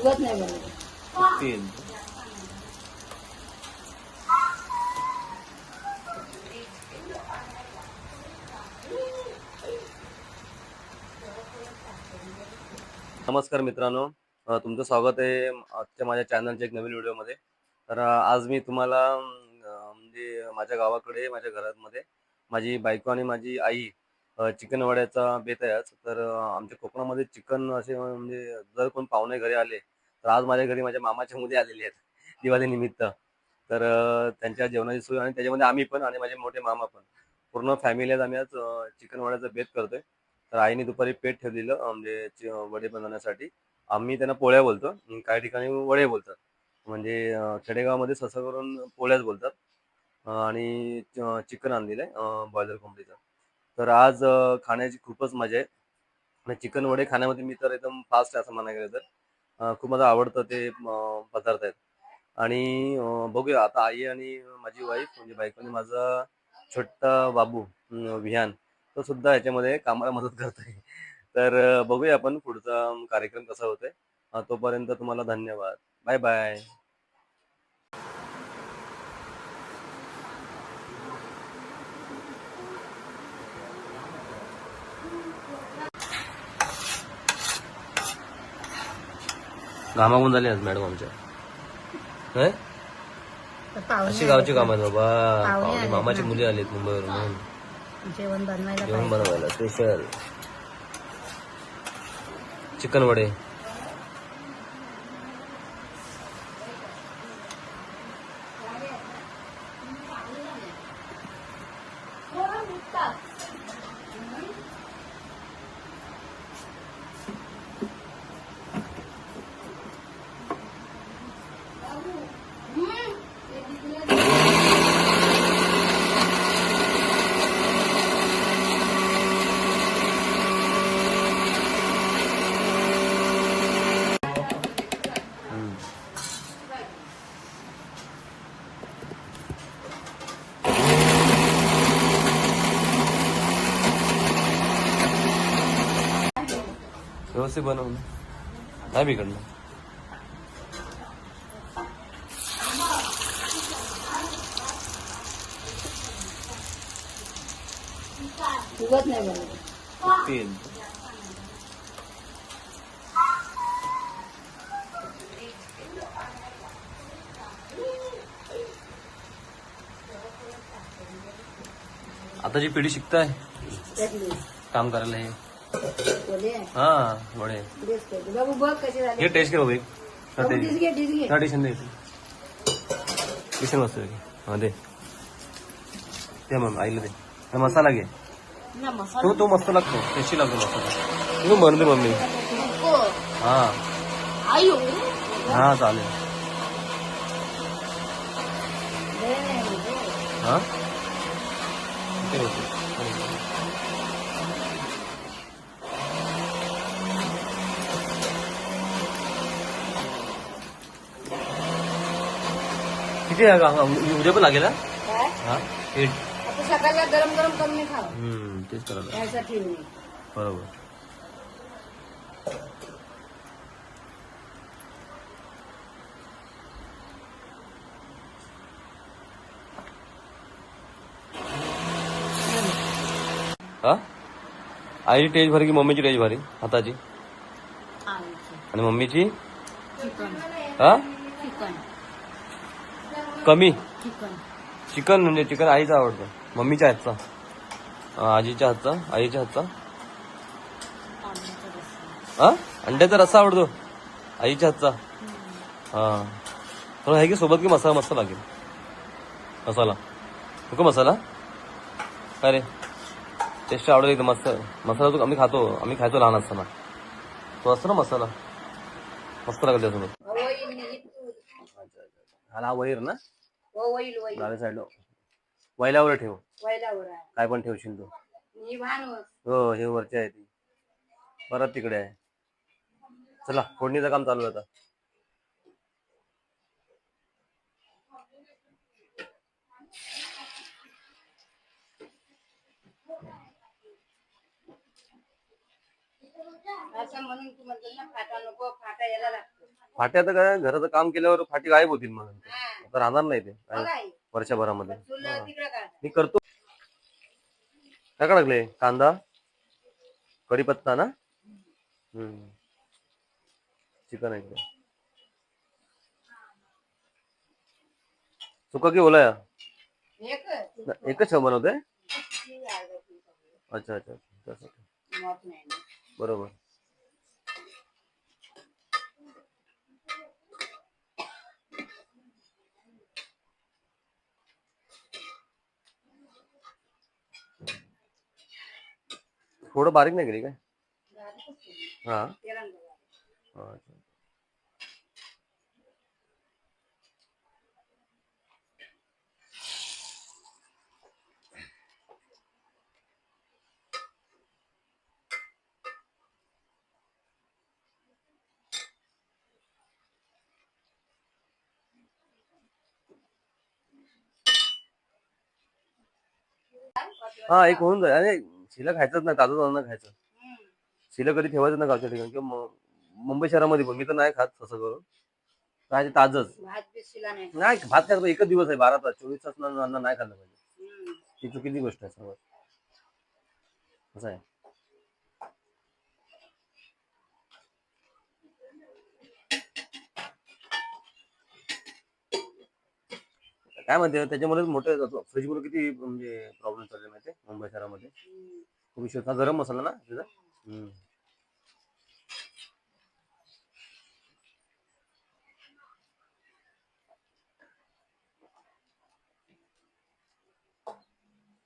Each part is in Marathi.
उगत नाही बनवत. तीन नमस्कार मित्रांनो. तुमचं स्वागत आहे आजच्या माझ्या चॅनलच्या एक नवीन व्हिडिओमध्ये. तर आज मी तुम्हाला म्हणजे माझ्या गावाकडे माझ्या घरामध्ये माझी बायको आणि माझी आई चिकन वड्याचा बेत आहे आज. तर आमच्या कोकणामध्ये चिकन असे म्हणजे जर कोण पाहुणे घरी आले तर आज माझ्या घरी माझ्या मामाच्या मुली आलेली आहेत दिवाळी निमित्त तर त्यांच्या जेवणाची सोय आणि त्याच्यामध्ये आम्ही पण आणि माझे मोठे मामा पण. पूर्ण फॅमिली आज आम्ही आज चिकन वड्याचा बेत करतोय. तर आईने दुपारी पेट ठेवलेलं म्हणजे चि- वडे बनवण्यासाठी. आम्ही त्यांना पोळ्या बोलतो काही ठिकाणी वडे बोलतात. म्हणजे खेडेगावामध्ये सहसा करून पोळ्याच बोलतात. आणि चिकन आणलेलं आहे बॉयलर कोंबडीचं. तर आज खाण्याची खूपच मजा आहे. आणि चिकन वडे खाण्यामध्ये मी तर एकदम फास्ट आहे असं म्हणायला गेलं तर. खूप माझं आवडतं ते पदार्थ आहेत. आणि बघूया आता आई आणि माझी वाईफ म्हणजे बायकोने माझा छोटा बाबू विहान तो सुद्धा याच्यामध्ये कामाला मदत करतोय. तर बघूया आपण पुढचा कार्यक्रम कसा होतोय. तोपर्यंत तुम्हाला धन्यवाद. बाय बाय घामागून झाली आज मॅडम आमच्या. अशी गावची काम आहेत बाबा. पाहुणे पाहुणे आलेत मामाची. मुली आलीत मुंबईवरून. ना. जेवण बनवायला जेवण पाहिजे. बनवायला स्पेशल चिकन वडे. व्यवस्थित बनवून नाही बिघडलं. उगत नाही आता जी पिढी शिकताय काम करायला हे. हा वडे तेच करते. बाबू बघ कसे झाले. हे टेस्ट घे बाबू हा, हा टेशन दे. टेशन मस्त हा दे. दे मग आईला दे. हा, मसाला घे. तो तो मस्त लागतो. टेस्टी लागतो मसाला. तू बनते मम्मी. हा. आयु हा. चालेल. हा? किती उद्या पण लागेल हा? काय? हा? एट आता सकाळला गरम गरम करून नाही खावा. हम्म तेच करायला यासाठी बरोबर. हा? आईची टेस्ट भारी की मम्मीची टेस्ट भारी? हाताची? आणि मम्मीची? चिकन. हा? चिकन. कमी? चिकन. चिकन म्हणजे चिकन आईचा आवडतं. मम्मीच्या हातचा. आजीच्या हातचा. आईच्या हातचा. हा? अंड्याचा रस्सा आवडतो? आईच्या हातचा. हा. तर आहे की सोबत की मसाला मस्त लागेल? मसाला. नको मसाला. काय रे? टेस्ट आवडेल एकदम मस्त. मसाला तो आम्ही खातो. आम्ही खायचो लहान असताना. तो असतो ना मसाला. मस्त लागेल त्यासोबत. हा वैर ना? हो वैल वैल डाव्या साईडला वैलावर ठेव. वैलावर आहे. काय पण ठेवशील तू. ही भानवर हो हे वरची आहे ती. परत तिकडे आहे. चला फोडणीचं काम चालू आता. असं म्हणून तू म्हणतो ना फाटा नको फाटा यायला लागतो. फाट्या तर काय घराचं काम केल्यावर फाटी गायब होतील मग आता राहणार नाही ते काही. वर्षभरामध्ये. मी करतो. काय लागले? कांदा? कढीपत्ता ना? हम्म. चिकन आहे इकडे. सुका की ओला या एक एकच बनवते ती अर्धा ती सगळी. अच्छा अच्छा. बरोबर. थोडं बारीक नाही केली काय बारीकच केली. हा तेलानं बघा. हा, अच्छा. हा एक होऊन जाईल आणि शिला खायचंच नाही ताजं अन्न खायचं. हम्म. शिलं कधी ठेवायचं ना गावच्या ठिकाणी किंवा मु- मुंबई शहरामध्ये पण. मी तर नाही खात तसं करून. ते ताजच. भात नाही. नाही भात खायचं एकच दिवस आहे बारा तास चोवीस तास न- नाही खाल्लं पाहिजे. हम्म. ही चुकीची गोष्ट आहे सर्वात. असं आहे. काय म्हणते मोठं मोठे फ्रीजमध्ये किती म्हणजे प्रॉब्लेम चालले माहिती मुंबई शहरामध्ये. हम्म. गरम मसाला ना तुझा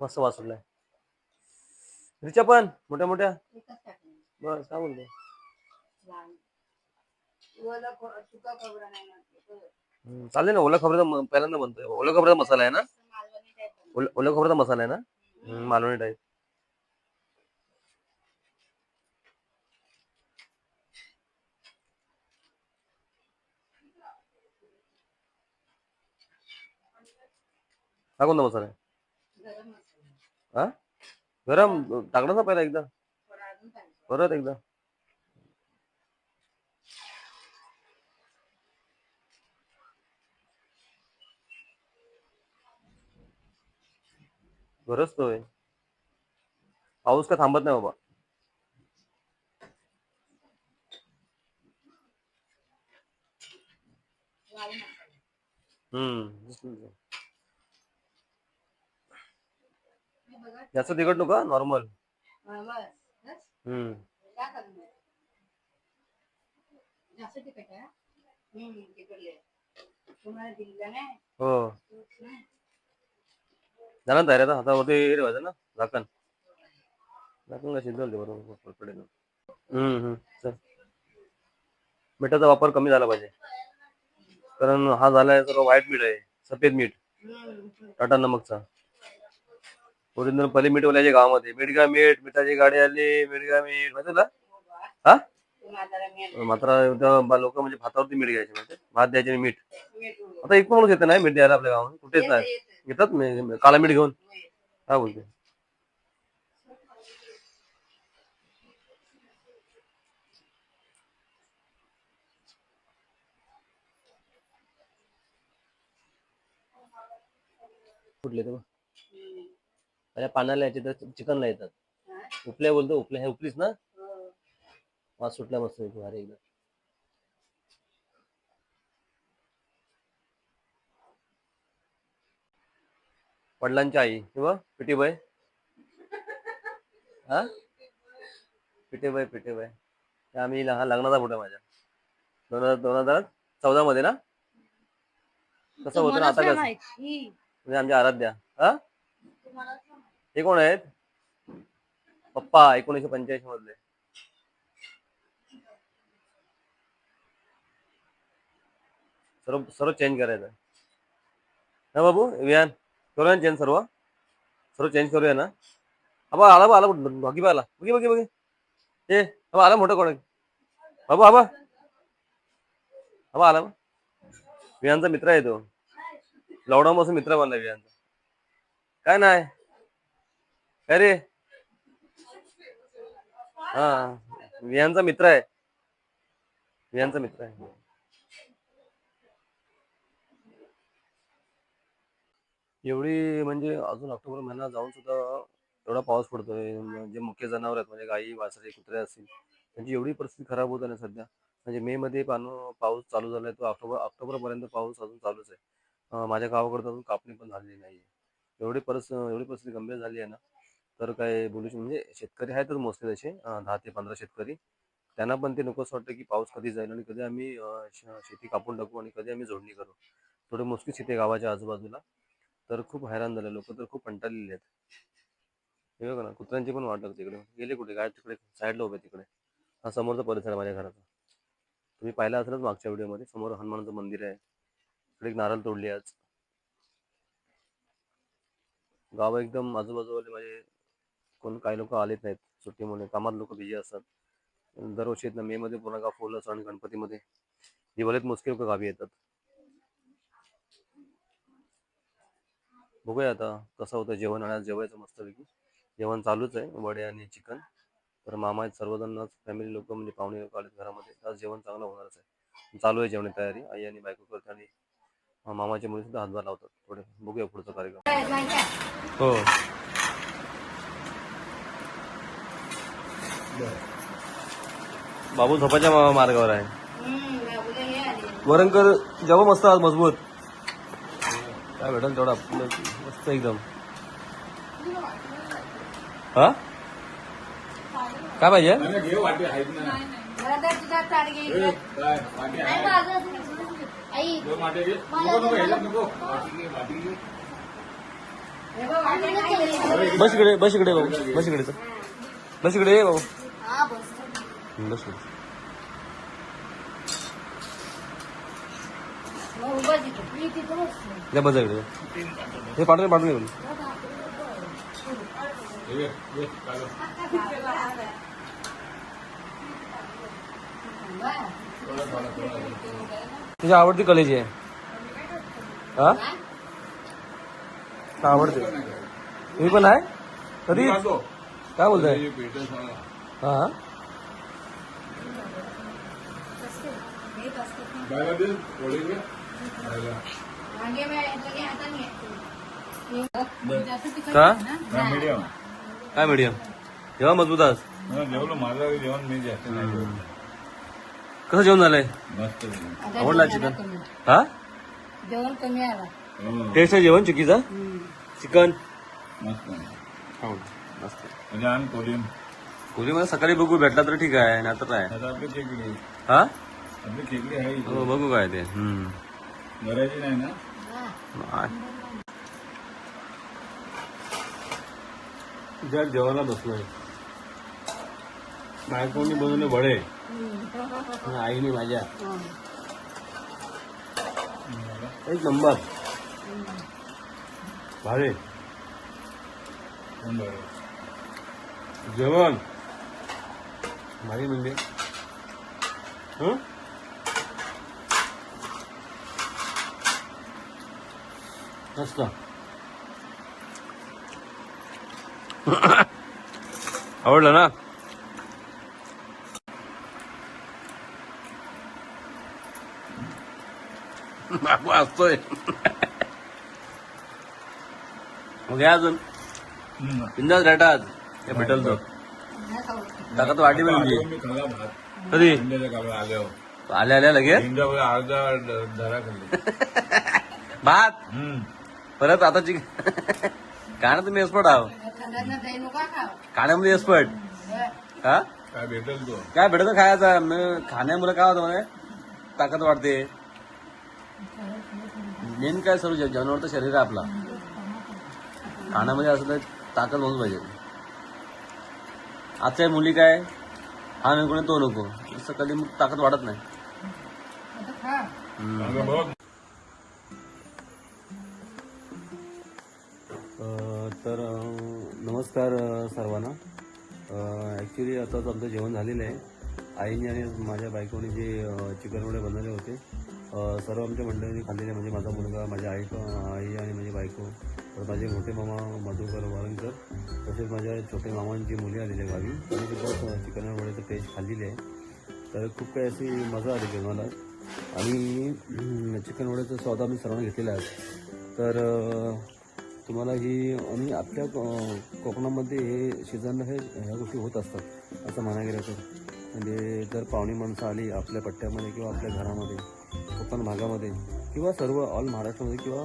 मस्त वाचलाय रिचा पण मोठ्या मोठ्या? बस काय बोलतो चालेल ना ओला खबरचा म- पहिल्यांदा बनतोय ओला खबरचा मसाला आहे ना. ओला ओला खबरचा मसाला आहे ना मालवणी टाईप हा कोणता मसाला आहे. हा गरम टाकला ना पहिला एकदा. परत एकदा गरजतोय पाऊस का थांबत नाही बाबा. हम्म. जास्त तिखट नको नॉर्मल हा. हम्म हा? हम्म, तिखटले. तुम्हाला दिलं नाही हो तूच नाही. झाला ना तयार आता? हातावरती हे ना? झाकण. झाकण कशी होते बरोबर? हम्म हम्म. चल. मिठाचा वापर कमी झाला पाहिजे. कारण हा झालाय सर्व व्हाईट मीठ आहे. सफेद मीठ. टाटा नमकचा. ओरिजिनल पहिले मीठ ओलायचे गावामध्ये. मिठगा मीठ मिठाची गाडी आली मिठगा मीठ. माहिती तुला? बा. हा मात्र लोक म्हणजे भातावरती मीठ घ्यायचे म्हणजे भात द्यायचे मीठ. आता एक माणूस येते नाही मीठ द्यायला आपल्या गावामध्ये. कुठेच नाही. घेतात मी काळा मीठ घेऊन हो. काय बोलते कुठले ते हम्म. माझ्या पाण्याला याचे तर चिकनला येतात? उपल्या बोलतो उपल्या हे उपलीस ना हो. वास सुटला मस्त इथे भारी वडिलांची आई किंवा पिटीबाई हा? पिटेबाई पिटेबाई आम्ही लहान लग्नाचा फोटो माझ्या. दोन हजार दोन हजार चौदा मध्ये ना? कसं होतं ना आता कसं? म्हणजे आमच्या आराध्या. हा? हे कोण आहेत? पप्पा एकोणीशे पंच्याऐंशी मधले. सर्व सर्व चेंज करायचं. ना बाबू विहान. करूया ना चेंज सर्व? सर्व चेंज करूया ना? अबा आला बा आला बघी बा आला. बघी बघी बघी. ए अबा आला मोठं कोण बाबा आबा अबा आला बा. विहानचा मित्र आहे तो. लॉकडाऊन पासून मित्र बनला विहानचा. काय नाही काय रे? हा विहानचा मित्र आहे. विहानचा मित्र आहे. एवढी म्हणजे अजून ऑक्टोबर महिना जाऊन सुद्धा एवढा पाऊस पडतोय. जे मुख्य जनावर आहेत म्हणजे गाई वासरे कुत्रे असतील त्यांची एवढी परिस्थिती खराब होत आहे ना सध्या. म्हणजे मे मध्ये पाणू पाऊस चालू झालाय तो ऑक्टोबर ऑक्टोबर पर्यंत पाऊस अजून चालूच आहे. माझ्या गावाकडे अजून कापणी पण झालेली नाही एवढी परिस्थिती एवढी परिस्थिती गंभीर झाली आहे ना तर काय बोलू म्हणजे शेतकरी आहेतच मोस्टली तसे दहा ते पंधरा शेतकरी. त्यांना पण ते नकोच वाटतं की पाऊस कधी जाईल आणि कधी आम्ही शेती कापून टाकू आणि कधी आम्ही जोडणी करू. थोडी मोस्टली शेती गावाच्या आजूबाजूला. तर खूप हैराण झाले लोक तर खूप कंटाळलेले आहेत. हे बघा ना कुत्र्यांची पण वाट लागते तिकडे गेले कुठे? काय तिकडे? साईडला उभे तिकडे. हा समोरचा परिसर आहे माझ्या घराचा. तुम्ही पाहिला असेलच मागच्या व्हिडिओमध्ये समोर हनुमानाचं मंदिर आहे. इकडे एक नारळ तोडली आज. गाव एकदम आजूबाजूवाले म्हणजे कोण काही लोक आलेच नाहीत सुट्टीमुळे. कामात लोक बिझी असतात. दरवर्षी येत ना मे मध्ये पूर्ण गाव फुल असतं आणि गणपतीमध्ये. दिवाळीत मोजके लोक गावी येतात. बघूया आता कसं होतं. जेवण आणि आज जेवायचं मस्तपैकी. जेवण चालूच आहे वडे आणि चिकन तर मामा आहेत सर्वजण फॅमिली लोक म्हणजे पाहुणे लोक आलेत घरामध्ये. आज जेवण चांगलं होणारच आहे. चालू आहे जेवणाची तयारी. आई आणि बायको करते आणि मामाच्या मुली सुद्धा हातभार लावतात. थोडे बघूया पुढचा कार्यक्रम? हो. बाबू झोपाच्या मार्गावर आहे. हे आले. वरणकर जेव्हा मस्त आज मजबूत. काय भेटेल तेवढा. आपलं मस्त एकदम. हा? काय पाहिजे? हे. बस इकडे बस इकडे भाऊ. बस इकडे. बस इकडे भाऊ. बस. बस इकडे. मग उभं तिथे. मी तिथं बसलो. या बस इकडे हे पाठवून पाठवून येऊन तुझी आवडती कॉलेज आहे. हा? आवडते? तुम्ही पण आहे? कधी? काय बोलताय? हा वांगे का? मीडियम काय मीडियम जेव्हा मजबूत आज. जेवलं माझं जेवण मी जास्त. कसं जेवण झालंय? मस्त आवडला चिकन. हा? जेवण कमी आला. हो, टेस्ट आहे जेवण चुकीचा. चिकन मस्त मस्त. म्हणजे आण कोलिम कोणी मला सकाळी बघू भेटला तर ठीक आहे नाही. तर काय आपली खेकडी. हा? आपली खेकडी आहे. हो बघू काय ते. हम्म. घराची नाही ना हा. आ- ज्या जेवायला बसलोय बायकोनी बनवले वडे आणि आईने माझ्या हं. मला एक नंबर भारे कोण बरं? जेवण भारी म्हणजे हं? मस्त आवडलं ना बाबू असतोय मग घ्या अजून. बिंदास रेटा आज हे भेटल तो. टाकत वाटी म्हणजे कधी आल्या आल्या लगेच इंडियावर अर्धा ड- धरा खाल्ली भात हम्म. परत आता चिक काय तुम्ही एक्सपर्ट आहो. खाण्यामध्ये एक्सपर्ट. हा? काय भेटेल तो? काय भेटत खायचं? म- खाण्यामुळे काय होतं म्हणे? ताकद वाढते. मेन काय सर्व जे- जेवणावर तर शरीर आहे आपला. खाण्यामध्ये असं तर ताकद होऊच पाहिजे. आजच्या मुली काय? हा नको तो नको. असं कधी ताकद वाढत नाही. तर नमस्कार सर्वांना. ॲक्च्युली आताच आमचं जेवण झालेलं आहे. आईने आणि माझ्या बायकोने जे अ, चिकन वडे बनवले होते सर्व आमच्या मंडळींनी खाल्लेले. म्हणजे माझा मुलगा माझी आई आई आणि माझी बायको तर माझे मोठे मामा मधुकर वारंगकर तसेच माझ्या छोटे मामांची मुली आलेल्या गावी. त्यांनी सुद्धा चिकन वड्याचं टेस्ट खाल्लेली आहे. तर खूप काही अशी मजा आली जेवणाला. आणि चिकन वड्याचा स्वाद आम्ही सर्वांना घेतलेला आहे. तर तुम्हाला ही आणि आपल्या कोकणामध्ये हे सीझनला हे ह्या गोष्टी होत असतात असं म्हणायला गेलं तर. म्हणजे जर पाहुणी माणसं आली आपल्या पट्ट्यामध्ये किंवा आपल्या घरामध्ये कोकण भागामध्ये किंवा सर्व ऑल महाराष्ट्रामध्ये किंवा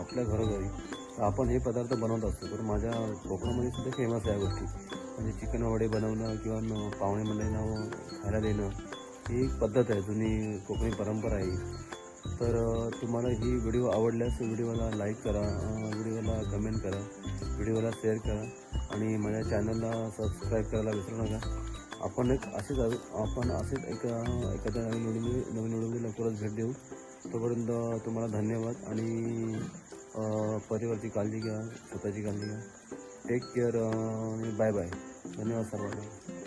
आपल्या घरोघरी तर आपण हे पदार्थ बनवत असतो. तर माझ्या कोकणामध्ये सुद्धा फेमस आहे या गोष्टी. म्हणजे चिकन वडे बनवणं किंवा पाहुणे मंडळींना खायला देणं ही एक पद्धत आहे. जुनी कोकणी परंपरा आहे तर तुम्हाला ही व्हिडिओ आवडल्यास व्हिडिओला लाईक करा व्हिडिओला कमेंट करा व्हिडिओला शेअर करा आणि माझ्या चॅनलला सबस्क्राईब करायला विसरू नका. आपण एक असेच आपण असेच एक एखाद्या नवीन व्हिडिओ नवीन व्हिडिओमध्ये लवकरच भेट देऊ. तोपर्यंत तुम्हाला धन्यवाद आणि परिवारची काळजी घ्या स्वतःची काळजी घ्या. टेक केअर आणि बाय बाय धन्यवाद सर्वांना.